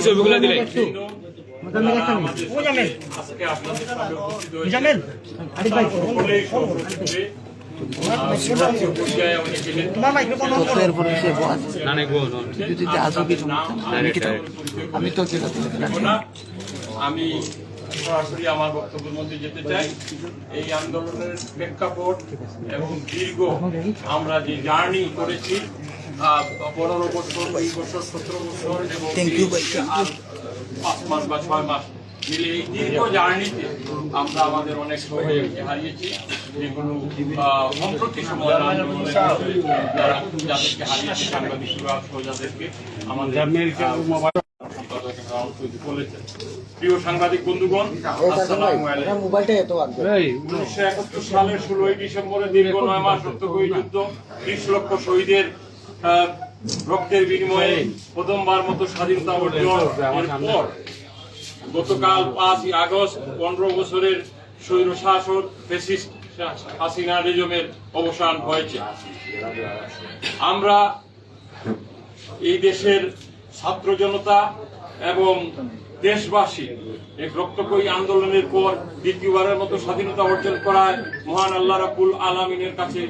ছবিগুলো দিলে? আমি তো না আমি সরাসরি আমার বক্তব্যের মধ্যে যেতে চাই। এই আন্দোলনের প্রেক্ষাপট এবং দীর্ঘ আমরা যে জার্নি করেছি পনেরো বছর বিশ বছর সতেরো বছর এবং পাঁচ মাস বা ছয় মাস মিলে এই দীর্ঘ জার্নিতে আমরা আমাদের অনেক সহযোগীকে হারিয়েছি। যেগুলো সম্প্রতি সময় যারা যাদেরকে হারিয়েছে সাংবাদিক যাদেরকে আমাদের বলেছেন। প্রিয় সাংবাদিক বন্ধুগণ উনিশশো একাত্তর সালের ষোলোই ডিসেম্বরে দীর্ঘ নয় মাস রক্তকয়ী যুদ্ধ ত্রিশ লক্ষ শহীদের রক্তের বিনিময়ে প্রথমবার মতো স্বাধীনতা পর গতকাল পাঁচই আগস্ট পনেরো বছরের স্বৈর শাসক ফেসিস্ট হাসিনা রেজমের অবসান হয়েছে। আমরা এই দেশের ছাত্র জনতা এবং দেশবাসী, এক রক্তকয়ী আন্দোলনের পর দ্বিতীয়বারের মতো স্বাধীনতা অর্জন করায় মহান আল্লাহ রাবুল আলমিনের কাছে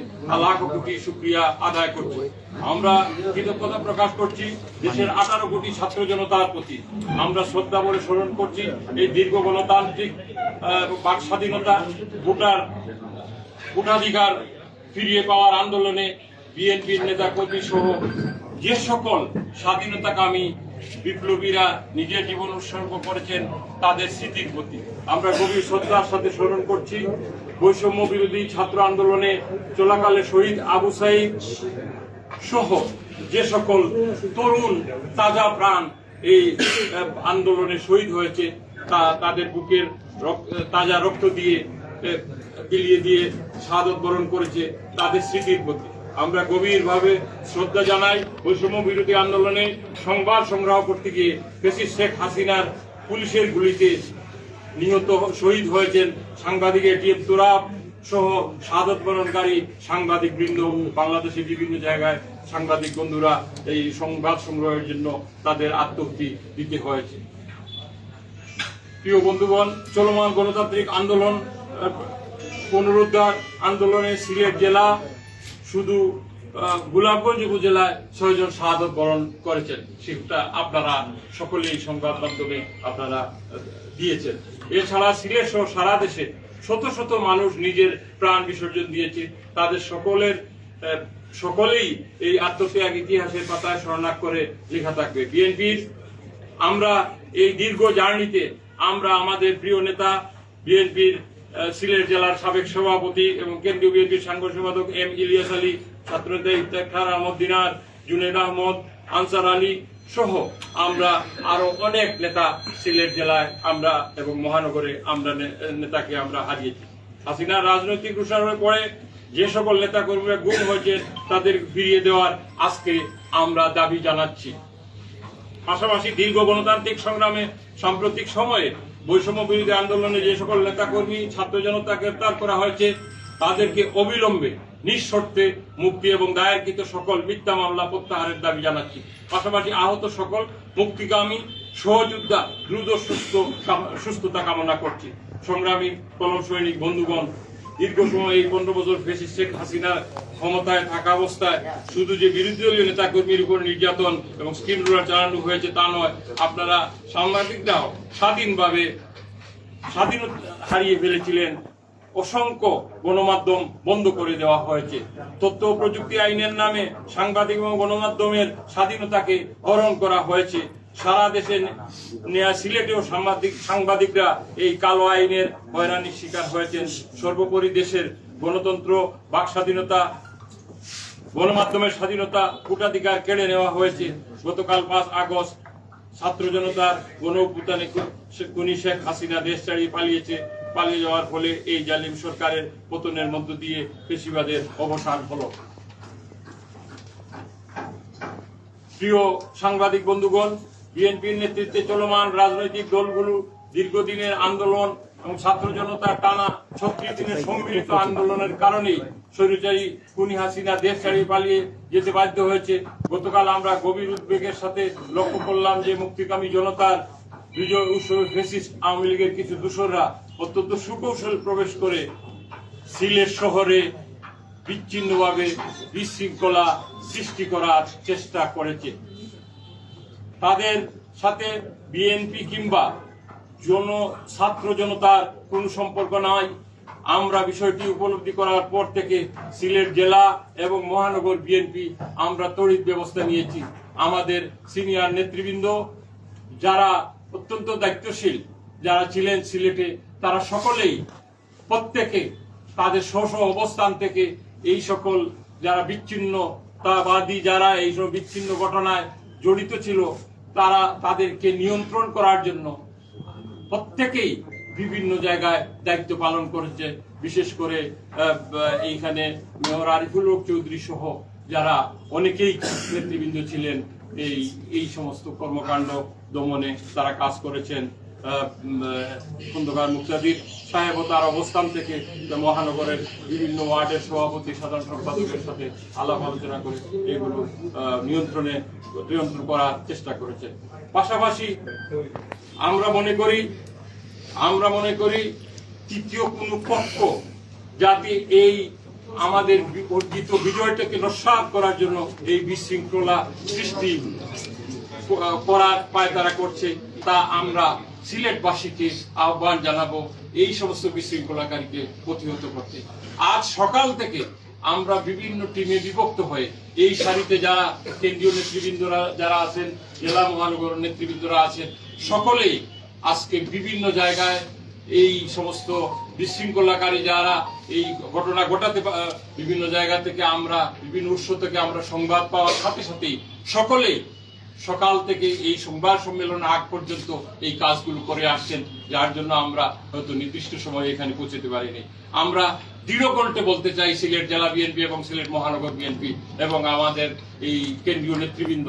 লাখ কোটি শুক্রিয়া আদায় করছি। আমরা কৃতজ্ঞতা প্রকাশ করছি দেশের আঠারো কোটি ছাত্র জনতার প্রতি। আমরা শ্রদ্ধা বলে স্মরণ করছি এই দীর্ঘ গণতান্ত্রিক বাক স্বাধীনতা ভোটার ভোটাধিকার ফিরিয়ে পাওয়ার আন্দোলনে বিএনপির নেতা কর্মী সহ যে সকল স্বাধীনতাকামী বিপ্লবীরা নিজের জীবন উৎসর্গ করেছেন, তাদের স্মৃতির প্রতি। আমরা গভীর শ্রদ্ধার সাথে স্মরণ করছি, বৈষম্য বিরোধী ছাত্র আন্দোলনে চলাকালে শহীদ আবু সাইদ সহ যে সকল তরুণ তাজা প্রাণ এই আন্দোলনে শহীদ হয়েছে, তা তাদের বুকের তাজা রক্ত দিয়ে বিলিয়ে দিয়ে শাহাদত বরণ করেছে তাদের স্মৃতির প্রতি। আমরা গভীরভাবে শ্রদ্ধা জানাই বৈষম্য বিরোধী আন্দোলনে সংবাদ সংগ্রহ করতে গিয়ে ফেসিস শেখ হাসিনার পুলিশের গুলিতে নিহত শহীদ হয়েছেন সাংবাদিক এটিএম তুরাব সহ শাহাদত বরণকারী সাংবাদিক বৃন্দ বাংলাদেশের বিভিন্ন জায়গায় সাংবাদিক বন্ধুরা এই সংবাদ সংগ্রহের জন্য তাদের আত্মহতি দিতে হয়েছে। প্রিয় বন্ধুগণ, চলমান গণতান্ত্রিক আন্দোলন পুনরুদ্ধার আন্দোলনে সিলেট জেলা শুধু গোলাপগঞ্জ উপজেলায় ছয়জন শাহাদত বরণ করেছেন। সেটা আপনারা সকলেই সংবাদ মাধ্যমে আপনারা দিয়েছেন। এছাড়া সিলেট সহ সারা দেশে শত শত মানুষ নিজের প্রাণ বিসর্জন দিয়েছে। তাদের সকলের সকলেই এই আত্মত্যাগ ইতিহাসের পাতায় স্মরণাক করে লেখা থাকবে। বিএনপির আমরা এই দীর্ঘ জার্নিতে আমরা আমাদের প্রিয় নেতা, বিএনপির সিলেট জেলার সাবেক সভাপতি এবং কেন্দ্রীয় বিএনপির সাংগঠনিক সম্পাদক এম ইলিয়াস আলী, ছাত্রনেতা ইফতেখার আহমদ দিনার, জুনেদ আহমদ, আনসার আলী সহ আমরা আরও অনেক নেতা সিলেট জেলায় আমরা এবং মহানগরে আমরা নেতাকে আমরা হারিয়েছি। হাসিনার রাজনৈতিক রুষারোপে পরে যে সকল নেতা কর্মীরা গুম হয়েছে তাদের ফিরিয়ে দেওয়ার আজকে আমরা দাবি জানাচ্ছি। পাশাপাশি দীর্ঘ গণতান্ত্রিক সংগ্রামে সাম্প্রতিক সময়ে বৈষম্য বিরোধী আন্দোলনে যে সকল নেতাকর্মী, ছাত্র জনতা গ্রেপ্তার করা হয়েছে, তাদেরকে অবিলম্বে, নিঃশর্তে মুক্তি এবং দায়েরকৃত সকল মিথ্যা মামলা প্রত্যাহারের দাবি জানাচ্ছি। পাশাপাশি আহত সকল মুক্তিকামী, সহযোদ্ধা, দ্রুত সুস্থ সুস্থতা কামনা করছি। সংগ্রামী, কলম সৈনিক বন্ধুগণ দীর্ঘ সময় এই পনেরো বছর ফেসিস শেখ হাসিনা ক্ষমতায় থাকা অবস্থায় শুধু যে বিরোধী দলীয় নেতা কর্মীর উপর নির্যাতন এবং স্কিম রোলার চালানো হয়েছে তা নয়, আপনারা সাংবাদিকরাও স্বাধীনভাবে স্বাধীনতা হারিয়ে ফেলেছিলেন। অসংখ্য গণমাধ্যম বন্ধ করে দেওয়া হয়েছে। তথ্য প্রযুক্তি আইনের নামে সাংবাদিক এবং গণমাধ্যমের স্বাধীনতাকে হরণ করা হয়েছে। সারা দেশে নেয়া সিলেটেও সাংবাদিক সাংবাদিকরা এই কালো আইনের হয়রানির শিকার হয়েছেন। সর্বোপরি দেশের গণতন্ত্র, বাক স্বাধীনতা, গণমাধ্যমের স্বাধীনতা ভোটাধিকার কেড়ে নেওয়া হয়েছে। গতকাল পাঁচ আগস্ট ছাত্র জনতার গণ অভ্যুত্থানে শেখ হাসিনা দেশ ছাড়িয়ে পালিয়েছে। পালিয়ে যাওয়ার ফলে এই জালিম সরকারের পতনের মধ্য দিয়ে পেশিবাদের অবসান হলো। প্রিয় সাংবাদিক বন্ধুগণ বিএনপির নেতৃত্বে চলমান রাজনৈতিক দলগুলো দীর্ঘদিনের আন্দোলন এবং ছাত্র জনতার টানা ছত্রিশ দিনের সম্মিলিত আন্দোলনের কারণেই স্বৈরাচারী কুনি হাসিনা দেশ ছাড়িয়ে পালিয়ে যেতে বাধ্য হয়েছে। গতকাল আমরা গভীর উদ্বেগের সাথে লক্ষ্য করলাম যে মুক্তিকামী জনতার বিজয় উৎসবে ফেসিস্ট আওয়ামী লীগের কিছু দূষররা অত্যন্ত সুকৌশল প্রবেশ করে সিলেট শহরে বিচ্ছিন্নভাবে বিশৃঙ্খলা সৃষ্টি করার চেষ্টা করেছে। তাদের সাথে বিএনপি কিংবা জন, ছাত্র জনতার কোনো সম্পর্ক নাই। আমরা বিষয়টি উপলব্ধি করার পর থেকে সিলেট জেলা এবং মহানগর বিএনপি আমরা তড়িৎ ব্যবস্থা নিয়েছি। আমাদের সিনিয়র নেতৃবৃন্দ যারা অত্যন্ত দায়িত্বশীল, যারা ছিলেন সিলেটে, তারা সকলেই প্রত্যেকে তাদের স্ব অবস্থান থেকে এই সকল যারা বিচ্ছিন্নতাবাদী যারা এই সব বিচ্ছিন্ন ঘটনায় জড়িত ছিল তারা তাদেরকে নিয়ন্ত্রণ করার জন্য প্রত্যেকেই বিভিন্ন জায়গায় দায়িত্ব পালন করেছে। বিশেষ করে এইখানে মেয়র আরিফুল হক চৌধুরী সহ যারা অনেকেই নেতৃবৃন্দ ছিলেন এই এই সমস্ত কর্মকাণ্ড দমনে তারা কাজ করেছেন। খন্দকার মুক্তাদির সাহেব ও তার অবস্থান থেকে মহানগরের বিভিন্ন ওয়ার্ডের সভাপতি, সাধারণ সম্পাদকের সাথে আলাপ আলোচনা করে এগুলো নিয়ন্ত্রণে নিয়ন্ত্রণ করার চেষ্টা করেছে। পাশাপাশি আমরা মনে করি, আমরা মনে করি তৃতীয় কোনো পক্ষ যাতে এই আমাদের অর্জিত বিজয়টাকে নস্বাত করার জন্য এই বিশৃঙ্খলা সৃষ্টি করার পায় তারা করছে, তা আমরা সিলেটবাসীকে আহ্বান জানাব এই সমস্ত বিশৃঙ্খলাকারীকে প্রতিহত করতে। আজ সকাল থেকে আমরা বিভিন্ন টিমে বিভক্ত হয়ে এই সারিতে যারা কেন্দ্রীয় নেতৃবৃন্দরা যারা আছেন, জেলা মহানগর নেতৃবৃন্দরা আছেন, সকলেই আজকে বিভিন্ন জায়গায় এই সমস্ত বিশৃঙ্খলাকারী যারা এই ঘটনা ঘটাতে বিভিন্ন জায়গা থেকে আমরা, বিভিন্ন উৎস থেকে আমরা সংবাদ পাওয়ার সাথে সাথেই সকলেই সকাল থেকে এই সংবাদ সম্মেলন আগ পর্যন্ত এই কাজগুলো করে আসছেন, যার জন্য আমরা হয়তো নির্দিষ্ট সময়ে এখানে পৌঁছতে পারিনি। আমরা দৃঢ় কণ্ঠে বলতে চাই সিলেট জেলা বিএনপি এবং সিলেট মহানগর বিএনপি এবং আমাদের এই কেন্দ্রীয় নেতৃবৃন্দ।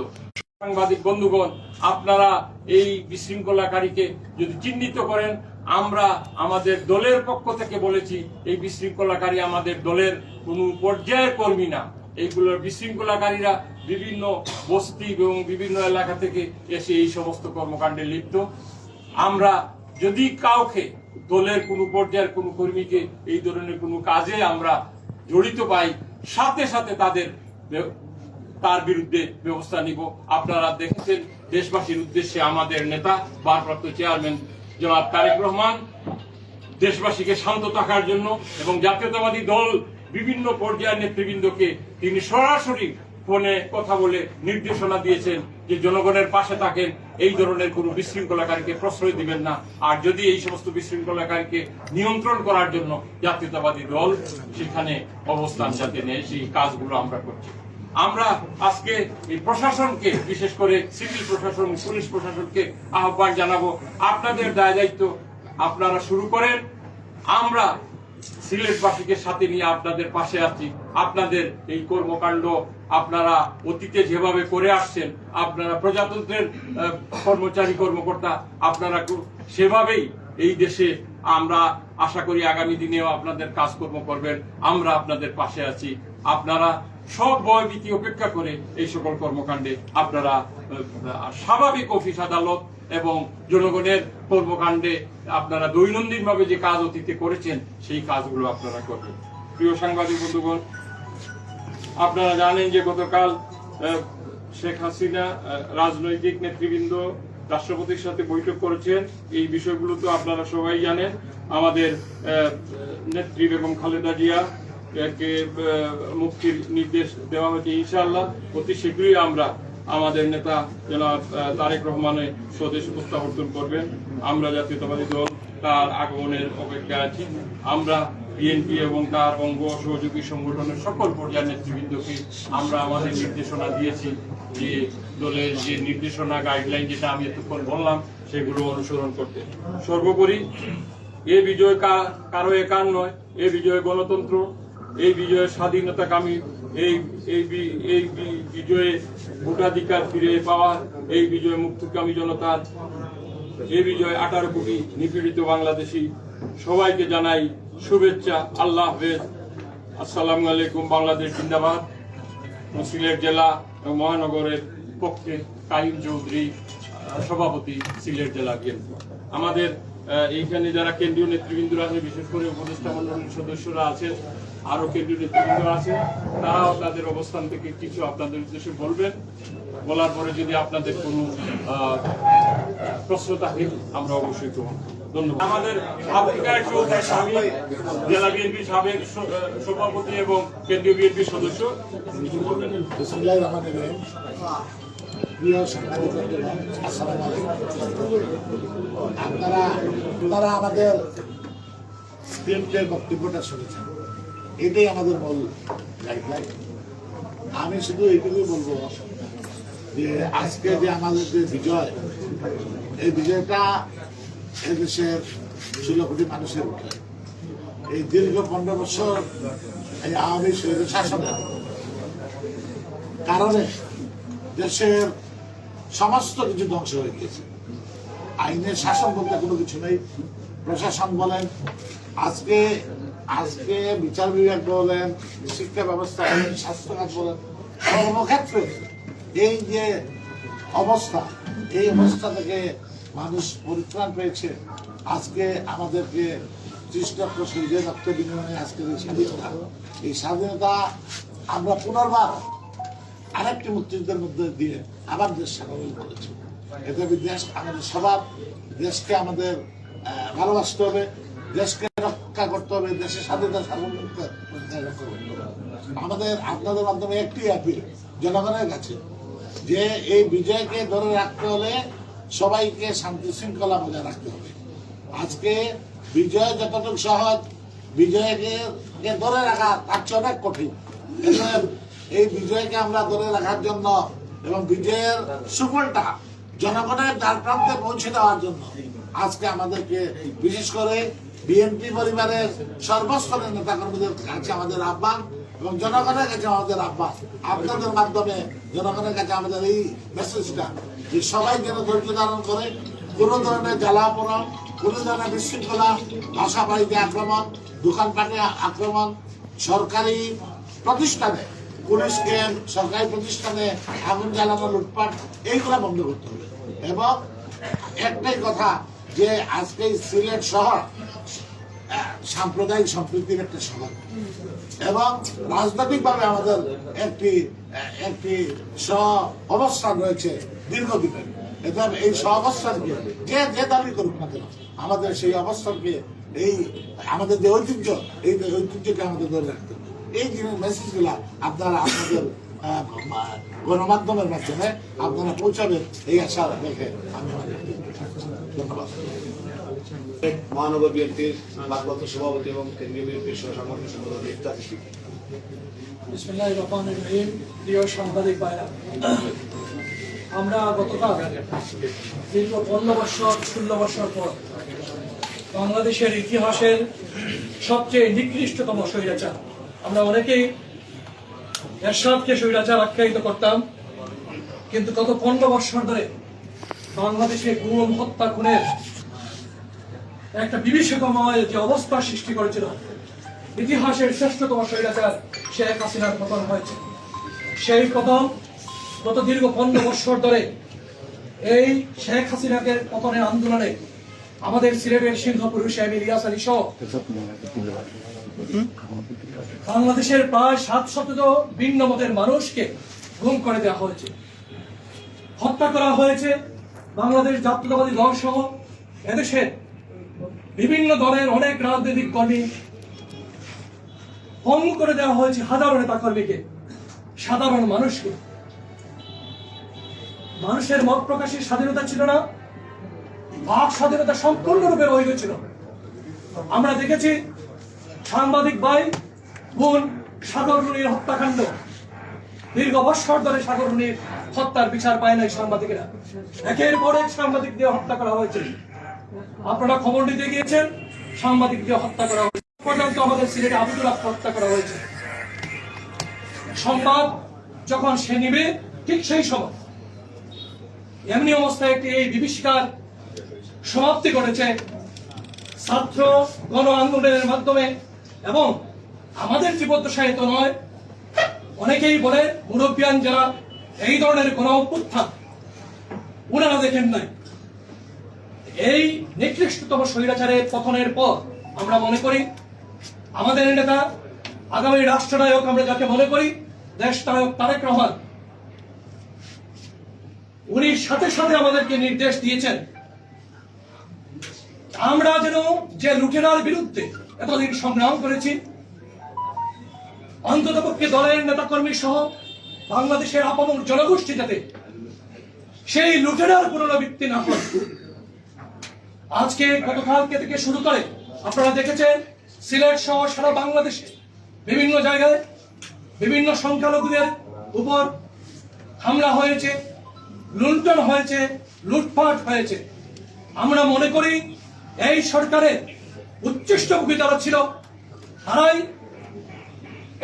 সাংবাদিক বন্ধুগণ, আপনারা এই বিশৃঙ্খলাকারীকে যদি চিহ্নিত করেন, আমরা আমাদের দলের পক্ষ থেকে বলেছি, এই বিশৃঙ্খলাকারী আমাদের দলের কোনো পর্যায়ের কর্মী না। এইগুলোর বিশৃঙ্খলাকারীরা বিভিন্ন বস্তি এবং বিভিন্ন এলাকা থেকে এসে এই সমস্ত কর্মকাণ্ডে লিপ্ত। আমরা যদি কাউকে দলের কোনো পর্যায়ের কোনো কর্মীকে এই ধরনের কোনো কাজে আমরা জড়িত পাই, সাথে সাথে তাদের তার বিরুদ্ধে ব্যবস্থা নিব। আপনারা দেখেছেন, দেশবাসীর উদ্দেশ্যে আমাদের নেতা, ভারপ্রাপ্ত চেয়ারম্যান জনাব তারেক রহমান দেশবাসীকে শান্ত থাকার জন্য এবং জাতীয়তাবাদী দল বিভিন্ন পর্যায়ের নেতৃবৃন্দকে তিনি সরাসরি ফোনে কথা বলে নির্দেশনা দিয়েছেন যে জনগণের পাশে থাকেন, এই ধরনের কোনো বিশৃঙ্খলাকারীকে প্রশ্রয় দিবেন না। আর যদি এই সমস্ত বিশৃঙ্খলাকারীকে নিয়ন্ত্রণ করার জন্য জাতীয়তাবাদী দল সেখানে অবস্থান যাতে নেয়, সেই কাজগুলো আমরা করছি। আমরা আজকে এই প্রশাসনকে, বিশেষ করে সিভিল প্রশাসন, পুলিশ প্রশাসনকে আহ্বান জানাব। আপনাদের দায় দায়িত্ব আপনারা শুরু করেন। আমরা সিলেটবাসীকে সাথে নিয়ে আপনাদের পাশে আছি। আপনাদের এই কর্মকাণ্ড আপনারা অতীতে যেভাবে করে আসছেন, আপনারা প্রজাতন্ত্রের কর্মচারী, কর্মকর্তা, আপনারা সেভাবেই এই দেশে আমরা আশা করি আগামী দিনেও আপনাদের কাজকর্ম করবেন। আমরা আপনাদের পাশে আছি। আপনারা সব ভয়ভীতি উপেক্ষা করে এই সকল কর্মকাণ্ডে আপনারা স্বাভাবিক অফিস আদালত এবং জনগণের কর্মকাণ্ডে আপনারা দৈনন্দিন ভাবে যে কাজ অতীতে করেছেন, সেই কাজগুলো আপনারা করবেন। প্রিয় সাংবাদিক বন্ধুগণ, আপনারা জানেন যে গতকাল শেখ হাসিনা রাজনৈতিক নেতৃবৃন্দ রাষ্ট্রপতির সাথে বৈঠক করেছেন। এই বিষয়গুলো তো আপনারা সবাই জানেন। আমাদের নেত্রী বেগম খালেদা জিয়া কে মুক্তির নির্দেশ দেওয়া হয়েছে ইনশাআল্লাহ। অতি শীঘ্রই আমরা আমাদের নেতা জনাব তারেক রহমানের স্বদেশ প্রত্যাবর্তন করবেন। আমরা জাতীয়তাবাদী দল, তার আগমনের অপেক্ষায় আছি। আমরা বিএনপি এবং তার অঙ্গ সহযোগী সংগঠনের সকল পর্যায়ের নেতৃবৃন্দকে আমরা আমাদের নির্দেশনা দিয়েছি যে দলের যে নির্দেশনা গাইডলাইন যেটা আমি এতক্ষণ বললাম, সেগুলো অনুসরণ করতে। সর্বোপরি, এ বিজয় কারও একার নয়, এ বিজয় গণতন্ত্র এই বিজয়ের স্বাধীনতাকামী এই এই এই বিজয়ে ভোটাধিকার ফিরে পাওয়া এই বিজয় মুক্তিকামী জনতার এই বিজয় আঠারো কোটি নিপীড়িত বাংলাদেশি সবাইকে জানাই শুভেচ্ছা, আল্লাহ হাফেজ। আসসালামু আলাইকুম, বাংলাদেশ জিন্দাবাদ। সিলেট জেলা এবং মহানগরের পক্ষে কাহিম চৌধুরী, সভাপতি সিলেট জেলা আমাদের এইখানে যারা কেন্দ্রীয় নেতৃবৃন্দরা আছে, বিশেষ করে উপদেষ্টা মন্ডলীর সদস্যরা আছেন আরও কেন্দ্রীয় নেতৃবৃন্দ আছে, তারাও তাদের অবস্থান থেকে কিছু আপনাদের উদ্দেশ্যে বলবেন। বলার পরে যদি আপনাদের কোনো প্রশ্ন থাকে, আমরা অবশ্যই গ্রহণ। ধন্যবাদ। আমাদের আফ্রিকার চৌধুরী জেলা বিএনপি সাবেক সভাপতি এবং কেন্দ্রীয় বিএনপি সদস্য। আপনারা আপনারা আমাদের বক্তব্যটা শুনেছেন। এটাই আমাদের মূল গাইডলাইন আমি শুধু এইটুকুই বলব যে আজকে যে আমাদের যে বিজয়, এই বিজয়টা এদেশের ষোলো কোটি মানুষের এই দীর্ঘ পনেরো বছর এই আওয়ামী শহীদের শাসনের কারণে দেশের সমস্ত কিছু ধ্বংস হয়ে গিয়েছে। আইনের শাসন বলতে কোনো কিছু নেই। প্রশাসন বলেন, আজকে আজকে বিচার বিভাগ বলেন শিক্ষা ব্যবস্থা বলেন স্বাস্থ্যখাত বলেন সর্বক্ষেত্রে এই যে অবস্থা, এই অবস্থা থেকে মানুষ পরিত্রাণ পেয়েছে। আজকে আমাদেরকে লক্ষ শহীদের রক্ত বিনিময়ে আজকের এই স্বাধীনতা। এই স্বাধীনতা আমরা পুনর্বার আরেকটি মুক্তিযুদ্ধের মধ্যে দিয়ে আবার দেশ স্বাভাবিক করেছে। এতে দেশ আমাদের সবার দেশকে আমাদের ভালোবাসতে হবে, দেশকে রক্ষা করতে হবে, দেশের স্বাধীনতা রক্ষা করতে হবে। আমাদের, আপনাদের মাধ্যমে একটি অ্যাপিল জনগণের কাছে, যে এই বিজয়কে ধরে রাখতে হলে সবাইকে শান্তি শৃঙ্খলা বজায় রাখতে হবে। আজকে বিজয় যতটুকু সহজ, বিজয়কে ধরে রাখা তার চেয়ে অনেক কঠিন। এই বিজয়কে আমরা ধরে রাখার জন্য এবং বিজয়ের সুফলটা জনগণের দ্বার প্রান্তে পৌঁছে দেওয়ার জন্য আজকে আমাদেরকে বিশেষ করে বিএনপি পরিবারের সর্বস্তরের নেতাকর্মীদের কাছে আমাদের আহ্বান এবং জনগণের কাছে আমাদের আহ্বান। আপনাদের মাধ্যমে জনগণের কাছে আমাদের এই মেসেজটা যে সবাই যেন ধৈর্য ধারণ করে, কোনো ধরনের জ্বালাপোড়ন কোনো ধরনের বিশৃঙ্খলা বাসা বাড়িতে আক্রমণ, দোকানপাটে আক্রমণ, সরকারি প্রতিষ্ঠানে, পুলিশ ক্যাম্প, সরকারি প্রতিষ্ঠানে আগুন জ্বালানো, লুটপাট, এইগুলো বন্ধ করতে হবে। এবং একটাই কথা যে আজকে সিলেট শহর সাম্প্রদায়িক সম্প্রীতির একটা শহর এবং রাজনৈতিকভাবে আমাদের একটি একটি স অবস্থান রয়েছে দীর্ঘদিনের। এবং এই সহ অবস্থানকে যে যে দাবি করুক না কেন, আমাদের সেই অবস্থানকে এই, আমাদের যে ঐতিহ্য, এই ঐতিহ্যকে আমাদের ধরে রাখতে হবে। এই জিনিস মেসেজগুলা আপনারা আপনাদের গণমাধ্যমের মাধ্যমে আপনারা পৌঁছাবেন, এই আশা রেখে আমি। ধন্যবাদ। মহানগর বিএনপির সভাপতি এবং কেন্দ্রীয় বিএনপির সম্পাদক রহিম। প্রিয় সাংবাদিক ভাইরা, আমরা গতকাল দীর্ঘ পনেরো বছর, ষোলো বছর পর বাংলাদেশের ইতিহাসের সবচেয়ে নিকৃষ্টতম স্বৈরাচার। আমরা অনেকেই এরশাদকে স্বৈরাচার আখ্যায়িত করতাম, কিন্তু গত পনেরো বছর ধরে বাংলাদেশে গুম, হত্যা, খুনের একটা বিভীষিকাময় যে অবস্থা সৃষ্টি করেছিল। ইতিহাসের শ্রেষ্ঠতম স্বৈরাচার শেখ হাসিনার পতন হয়েছে। সেই পতন গত দীর্ঘ পনেরো বৎসর ধরে এই শেখ হাসিনাকে পতনের আন্দোলনে আমাদের সিলেটের সিংহপুরুষ এম ইলিয়াস আলী বাংলাদেশের প্রায় সাত শতক ভিন্ন মতের মানুষকে গুম করে দেওয়া হয়েছে। হত্যা করা হয়েছে বাংলাদেশ জাতীয়তাবাদী দল সহ এদেশের বিভিন্ন দলের অনেক রাজনৈতিক কর্মী ভঙ্গ করে দেওয়া হয়েছে হাজারো নেতা কর্মীকে সাধারণ মানুষকে। মানুষের মত প্রকাশের স্বাধীনতা ছিল না বাক স্বাধীনতা সম্পূর্ণরূপে রয়ে গেছিল আমরা দেখেছি সাংবাদিক ভাই বোন সাগর রুনির হত্যাকাণ্ড। দীর্ঘ বৎসর ধরে সাগর রুনির হত্যার বিচার পায় নাই সাংবাদিকেরা। একের পর এক সাংবাদিক দিয়ে হত্যা করা হয়েছে। আপনারা খবর নিতে গিয়েছেন সাংবাদিককে হত্যা করা হয়েছে। পর্যন্ত আমাদের সিলেটে আবুদুল হত্যা করা হয়েছে। সংবাদ যখন সে নিবে, ঠিক সেই সময় এমনি অবস্থায় একটি এই বিভীষিকার সমাপ্তি ঘটেছে। ছাত্র গণ আন্দোলনের মাধ্যমে এবং আমাদের জীবদ্দশায়িত নয়। অনেকেই বলে মুরব্বিয়ান যারা এই ধরনের কোন অভ্যুত্থান, ওনারা দেখেন নাই। এই নিকৃষ্টতম স্বৈরাচারের পতনের পর আমরা মনে করি, আমাদের নেতা, আগামী রাষ্ট্রনায়ক আমরা যাকে মনে করি দেশ নায়ক তারেক রহমান। উনি সাথে সাথে আমাদেরকে নির্দেশ দিয়েছেন, আমরা যেন যে লুটেরার বিরুদ্ধে এতদিন সংগ্রাম করেছি অন্ততপক্ষে দলের নেতাকর্মী সহ বাংলাদেশের আপামর জনগোষ্ঠী যাতে সেই লুটেরার পুনরাবৃত্তি না হয়। আজকে গতকালকে থেকে শুরু করে, আপনারা দেখেছেন, সিলেট সহ সারা বাংলাদেশে বিভিন্ন জায়গায় বিভিন্ন সংখ্যালঘুদের উপর হামলা হয়েছে, লুণ্ঠন হয়েছে, লুটপাট হয়েছে। আমরা মনে করি, এই সরকারের উচ্ছিষ্টভোগী যারা ছিল, তারাই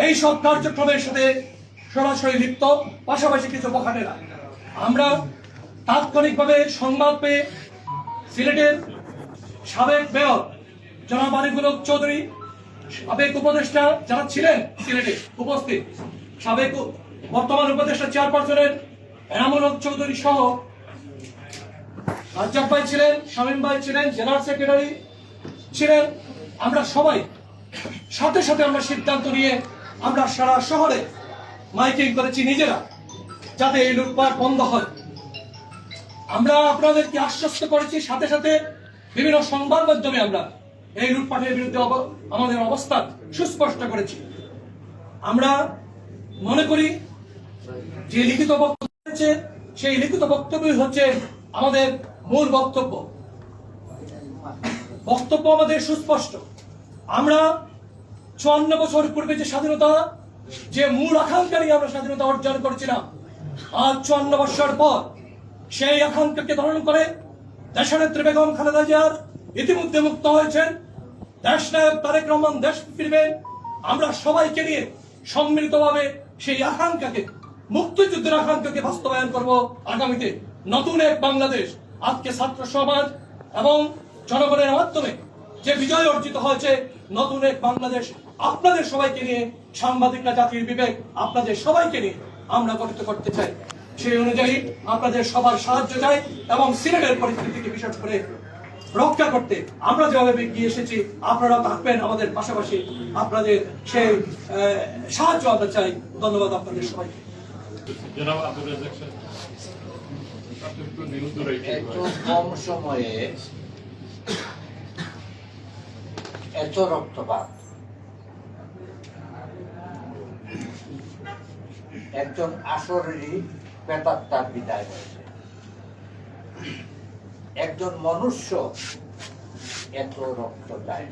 এই সব কার্যক্রমের সাথে সরাসরি লিপ্ত, পাশাপাশি কিছু বখাটেরা আমরা তাৎক্ষণিকভাবে সংবাদ পেয়ে সিলেটের সাবেক মেয়র জনাব আরিফুল চৌধুরী, সাবেক উপদেষ্টা যারা ছিলেন সিলেটে উপস্থিত, সাবেক বর্তমান উপদেষ্টা চেয়ারপারসনের এনামুল হক চৌধুরী সহ রাজ্জাক ভাই ছিলেন, শামীম ভাই ছিলেন, জেনারেল সেক্রেটারি ছিলেন। আমরা সবাই সাথে সাথে আমরা সিদ্ধান্ত নিয়ে আমরা সারা শহরে মাইকিং করেছি নিজেরা, যাতে এই লুটপাট বন্ধ হয়। আমরা আপনাদেরকে আশ্বস্ত করেছি, সাথে সাথে বিভিন্ন সংবাদ মাধ্যমে আমরা এই লুটপাটের বিরুদ্ধে আমাদের অবস্থান সুস্পষ্ট করেছি। আমরা মনে করি যে লিখিত বক্তব্য হয়েছে সেই লিখিত বক্তব্যই হচ্ছে আমাদের মূল বক্তব্য। বক্তব্য আমাদের সুস্পষ্ট। আমরা চুয়ান্ন বছর পূর্বে যে স্বাধীনতা, যে মূল আকাঙ্ক্ষা নিয়ে আমরা স্বাধীনতা অর্জন করেছিলাম, আজ চুয়ান্ন বছর পর সেই আকাঙ্ক্ষাকে ধারণ করে দেশনেত্রী বেগম খালেদা জিয়ার ইতিমধ্যে মুক্ত হয়েছেন। দেশ নায়ক তারেক রহমান দেশ ফিরবেন আমরা সবাইকে নিয়ে সম্মিলিতভাবে সেই আকাঙ্ক্ষাকে, মুক্তিযুদ্ধের আকাঙ্ক্ষাকে বাস্তবায়ন করব। আগামীতে নতুন এক বাংলাদেশ, আজকে ছাত্র সমাজ এবং জনগণের মাধ্যমে যে বিজয় অর্জিত হয়েছে, নতুন এক বাংলাদেশ আপনাদের সবাইকে নিয়ে সাংবাদিকরা, জাতির বিবেক আপনাদের সবাইকে নিয়ে আমরা গঠিত করতে চাই। সেই অনুযায়ী আপনাদের সবার সাহায্য চাই এবং সিলেটের পরিস্থিতিকে বিশেষ করে রক্ষা করতে আমরা যেভাবে এগিয়ে এসেছি আপনারা থাকবেন আমাদের পাশাপাশি। আপনাদের সেই সাহায্য আমরা চাই। ধন্যবাদ আপনাদের সবাইকে। কম সময়ে এত রক্তপাত। একজন আসরেরই প্রেতাত্মার বিদায় হয়েছে। একজন মনুষ্য এত রক্ত দেয়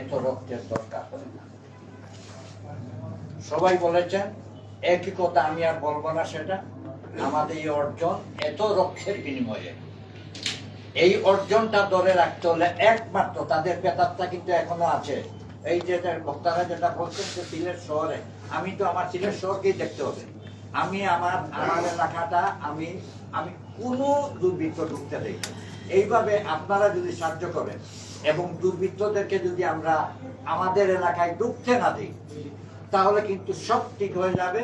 এত রক্তের দরকার হয় না। সবাই বলেছেন, একই কথা আমি আর বলব না সেটা, আমাদের এই অর্জন এত রক্তের বিনিময়ে। এই অর্জনটা ধরে রাখতে হলে একমাত্র তাদের পেতারটা কিন্তু এখনও আছে। এই যে যে বক্তারা যেটা বলছেন যে সিলেট শহরে, আমি তো আমার সিলেট শহরকেই দেখতে হবে। আমি আমার আমার এলাকাটা আমি আমি কোনো দুর্বৃত্ত ঢুকতে দেই এইভাবে আপনারা যদি সাহায্য করেন, এবং দুর্বৃত্তদেরকে যদি আমরা আমাদের এলাকায় ঢুকতে না দিই, তাহলে কিন্তু সব ঠিক হয়ে যাবে,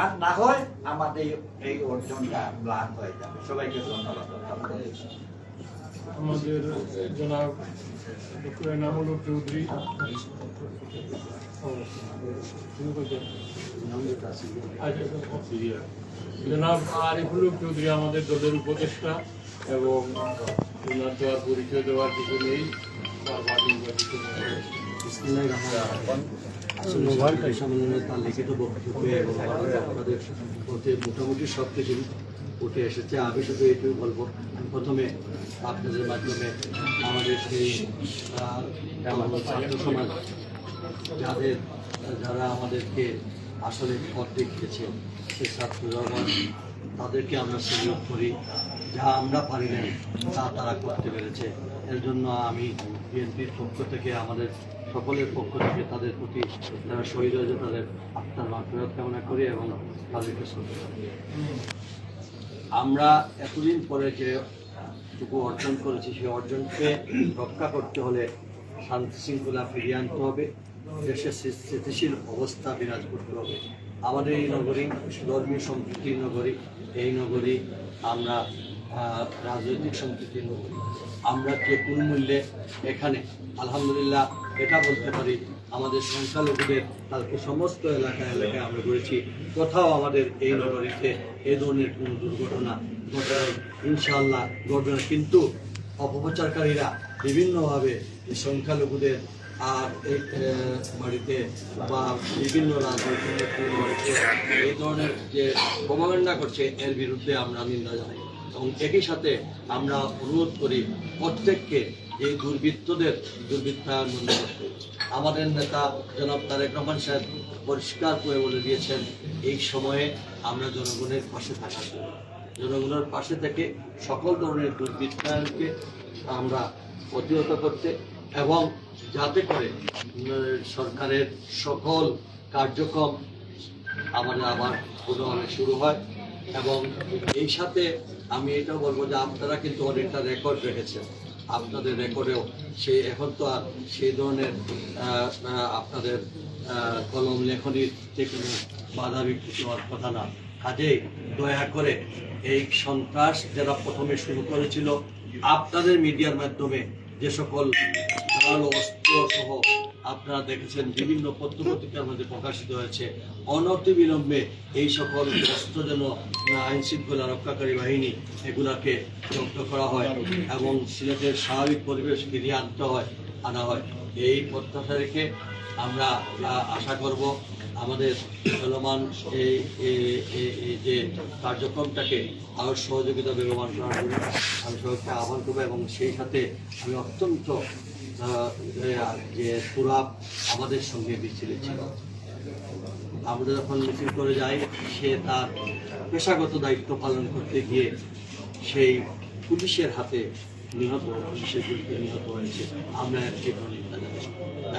আর না হয় আমাদের এই অর্জনটা ব্লান হয়ে যাবে। সবাইকে ধন্যবাদ। আমাদের জনাব ডক্টর এনামুল চৌধুরী। জনাব আরিফুল চৌধুরী আমাদের দলের উপদেষ্টা এবং ওনার দেওয়ার পরিচয় দেওয়ার কিছু নেই। মোবাইল তার লিখিত বক্তব্য এবং আমাদের মোটামুটি সব কিছু উঠে এসেছে। আমি শুধু এইটুকু বলব আমি প্রথমে আপনাদের মাধ্যমে আমাদের সেই ছাত্র সমাজ, যাদের, যারা আমাদেরকে আসলে পথ দেখিয়েছে, সেই ছাত্র জগৎ তাদেরকে আমরা সুযোগ করি। যা আমরা পারি নাই, তা তারা করতে পেরেছে। এর জন্য আমি বিএনপির পক্ষ থেকে, আমাদের সকলের পক্ষ থেকে তাদের প্রতি যারা শহীদ হয়েছে, তাদের আত্মার মাফিরত কামনা করি এবং তাদেরকে শ্রদ্ধা করি আমরা এতদিন পরে যে টুকু অর্জন করেছি, সেই অর্জনকে রক্ষা করতে হলে শান্তি শৃঙ্খলা ফিরিয়ে আনতে হবে, দেশের স্থিতিশীল অবস্থা বিরাজ করতে হবে। আমাদের এই নগরী ধর্মীয় সম্প্রীতির নগরী, এই নগরী আমরা রাজনৈতিক সম্প্রীতির নগরী। আমরা যে কোনো মূল্যে এখানে, আলহামদুলিল্লাহ, এটা বলতে পারি আমাদের সংখ্যালঘুদের কালকে সমস্ত এলাকা এলাকায় আমরা করেছি কোথাও আমাদের এই নগরীতে এই ধরনের কোনো দুর্ঘটনা ঘটে নাই। ইনশাআল্লাহ ঘটবে না। কিন্তু অপপ্রচারকারীরা বিভিন্নভাবে সংখ্যালঘুদের আর এই বাড়িতে বা বিভিন্ন রাজনৈতিক বাড়িতে এই ধরনের যে প্রমাগণ্ডা করছে, এর বিরুদ্ধে আমরা নিন্দা জানাই এবং একই সাথে আমরা অনুরোধ করি, প্রত্যেককে এই দুর্বৃত্তদের দুর্বৃত্তায়ন বন্ধ করতে আমাদের নেতা জনাব তারেক রহমান সাহেব পরিষ্কার করে বলে দিয়েছেন, এই সময়ে আমরা জনগণের পাশে জন্য জনগণের পাশে থেকে সকল ধরনের দুর্বৃত্তায়নকে আমরা প্রতিহত করতে এবং যাতে করে সরকারের সকল কার্যক্রম আমাদের আবার পুনরায় শুরু হয় এবং এই সাথে আমি এটাও বলব যে আপনারা কিন্তু অনেকটা রেকর্ড রেখেছেন। আপনাদের রেকর্ডেও সেই এখন তো আর সেই ধরনের আপনাদের কলম লেখনির যে কোনো বাধা বিকৃতি হওয়ার কথা না। কাজেই দয়া করে এই সন্ত্রাস যারা প্রথমে শুরু করেছিল, আপনাদের মিডিয়ার মাধ্যমে যে সকল ধারালো অস্ত্র সহ আপনারা দেখেছেন বিভিন্ন পত্রপত্রিকার মধ্যে প্রকাশিত হয়েছে। অনতি বিলম্বে এই সকল অস্ত্র যেন আইন শৃঙ্খলা রক্ষাকারী বাহিনী এগুলাকে জব্দ করা হয় এবং সিলেটের স্বাভাবিক পরিবেশ ফিরিয়ে আনতে হয়, আনা হয়। এই প্রত্যাশা রেখে আমরা আশা করব আমাদের চলমান এই যে কার্যক্রমটাকে আরও সহযোগিতা বেগবান করার জন্য আমি সবাইকে আহ্বান করব এবং সেই সাথে আমি অত্যন্ত যে সুরাব আমাদের সঙ্গে মিছিলে ছিল। আমরা যখন মিছিল করে যাই, সে তার পেশাগত দায়িত্ব পালন করতে গিয়ে সেই পুলিশের হাতে নিহত, পুলিশের গুলিতে নিহত হয়েছে। আমরা এর তীব্র নিন্দা জানাই।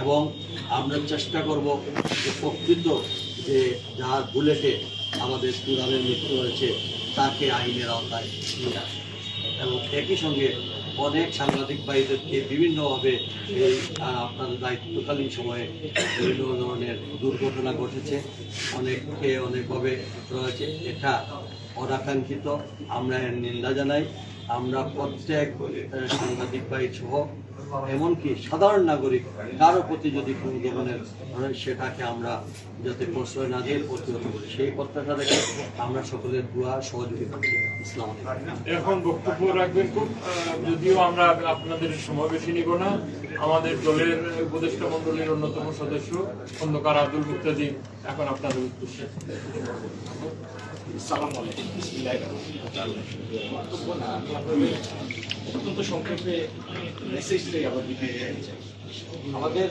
এবং আমরা চেষ্টা করব যে প্রকৃত যে যার বুলেটে আমাদের সুরাবের মৃত্যু হয়েছে, তাকে আইনের আওতায় নিয়ে আসে এবং একই সঙ্গে অনেক সাংবাদিক ভাইদেরকে বিভিন্নভাবে এই আহ, আপনাদের দায়িত্বকালীন সময়ে বিভিন্ন ধরনের দুর্ঘটনা ঘটেছে অনেককে অনেকভাবে রয়েছে। এটা অনাকাঙ্ক্ষিত। আমরা এর নিন্দা জানাই। আমরা প্রত্যেক সাংবাদিক ভাই সহ এমনকি সাধারণ নাগরিক কারও প্রতি যদি কোনো ধরনের হয়, সেটাকে আমরা যাতে প্রশ্রয় না দিয়ে প্রতিহত করি সেই প্রত্যাশা রেখে আমরা সকলের দোয়া সহযোগিতা ইসলাম এখন বক্তব্য রাখবেন খুব যদিও আমরা আপনাদের সমাবেশে নিব না আমাদের দলের উপদেষ্টা মন্ডলীর অন্যতম সদস্য খন্দকার আব্দুল মুক্তাদি এখন আপনাদের উদ্দেশ্যে। আমাদের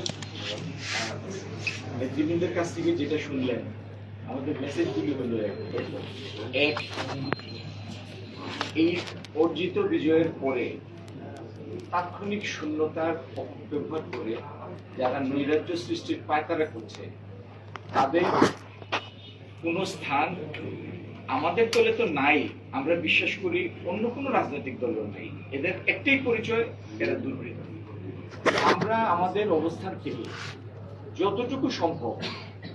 নেতৃবৃন্দের কাছ থেকে যেটা শুনলেন আমাদের হলো এক এই অর্জিত বিজয়ের পরে তাৎক্ষণিক শূন্যতার অপব্যবহার করে যারা নৈরাজ্য সৃষ্টির পায়তারা করছে তাদের কোনো স্থান আমাদের দলে তো নাই। আমরা বিশ্বাস করি অন্য কোনো রাজনৈতিক দলেও নাই। এদের একটাই পরিচয়, এরা দুর্বৃত্ত। আমরা আমাদের অবস্থান থেকে যতটুকু সম্ভব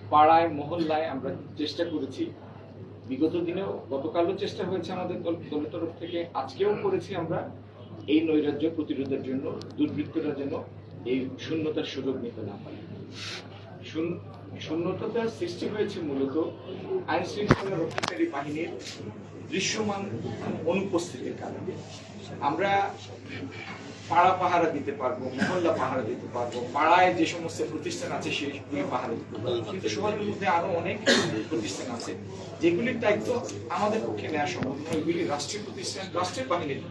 পাড়ায়, মহল্লায় আমরা চেষ্টা করেছি। বিগত দিনেও, গতকালও চেষ্টা হয়েছে আমাদের দল দলের তরফ থেকে। আজকেও করেছি আমরা। এই নৈরাজ্য প্রতিরোধের জন্য, দুর্বৃত্তরা যেন এই শূন্যতার সুযোগ নিতে না পারে। শূন্যতার সৃষ্টি হয়েছে মূলত আইন শৃঙ্খলা রক্ষাকারী বাহিনীর দৃশ্যমান অনুপস্থিতির কারণে। আমরা পাড়া পাহারা দিতে পারব, মহল্লা পাহারা দিতে পারব, পাড়ায় যে সমস্ত প্রতিষ্ঠান আছে সেগুলি পাহারা দিতে পারব। কিন্তু শহরের মধ্যে আরও অনেক প্রতিষ্ঠান আছে যেগুলির দায়িত্ব আমাদের পক্ষে নেওয়া সম্ভব নয়। এগুলি রাষ্ট্রীয় প্রতিষ্ঠান, রাষ্ট্রের বাহিনীর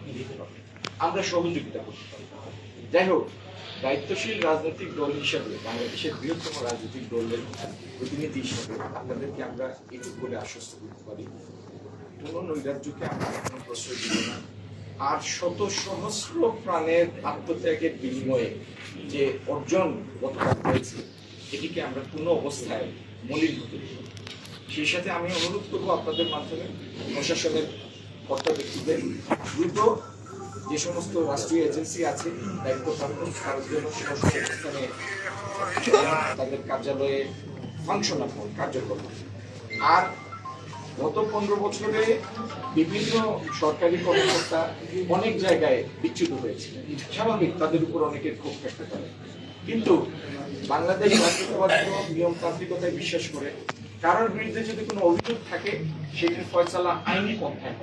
আমরা সহযোগিতা করতে পারি যাই হোক দায়িত্বশীল রাজনৈতিক দল হিসাবে বাংলাদেশের বৃহত্তম রাজনৈতিক দলের প্রতিনিধি হিসাবে আপনাদেরকে আমরা এটুকু বলে আশ্বস্ত করতে পারি। কোনো নৈরাজ্যকে আমরা কখনো প্রশ্রয় দিব না। আর শত সহস্র প্রাণের আত্মত্যাগের বিনিময়ে যে অর্জন গতকাল হয়েছে, এটিকে আমরা কোনো অবস্থায় মলিন হতে সেই সাথে আমি অনুরোধ করব আপনাদের মাধ্যমে প্রশাসনের কর্তা ব্যক্তিদের দ্রুত যে সমস্ত রাষ্ট্রীয় এজেন্সি আছে, দায়িত্ব প্রাপ্ত তার জন্য স্ব স্ব অবস্থানে তাদের কার্যালয়ে ফাংশনাল কার্যক্রম। আর গত পনেরো বছরে বিভিন্ন সরকারি কর্মকর্তা অনেক জায়গায় বিচ্যুত হয়েছে। স্বাভাবিক, তাদের উপর অনেকের ক্ষোভ থাকতে পারে কিন্তু বাংলাদেশ দল নিয়মতান্ত্রিকতায় বিশ্বাস করে, কারোর বিরুদ্ধে যদি কোনো অভিযোগ থাকে, সেটির ফয়সালা আইনি পন্থায়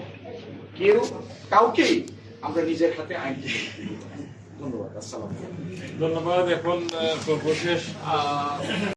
কেউ কাউকেই আমরা নিজের হাতে আইন। ধন্যবাদ আসসালাম ধন্যবাদ এখন সর্বশেষ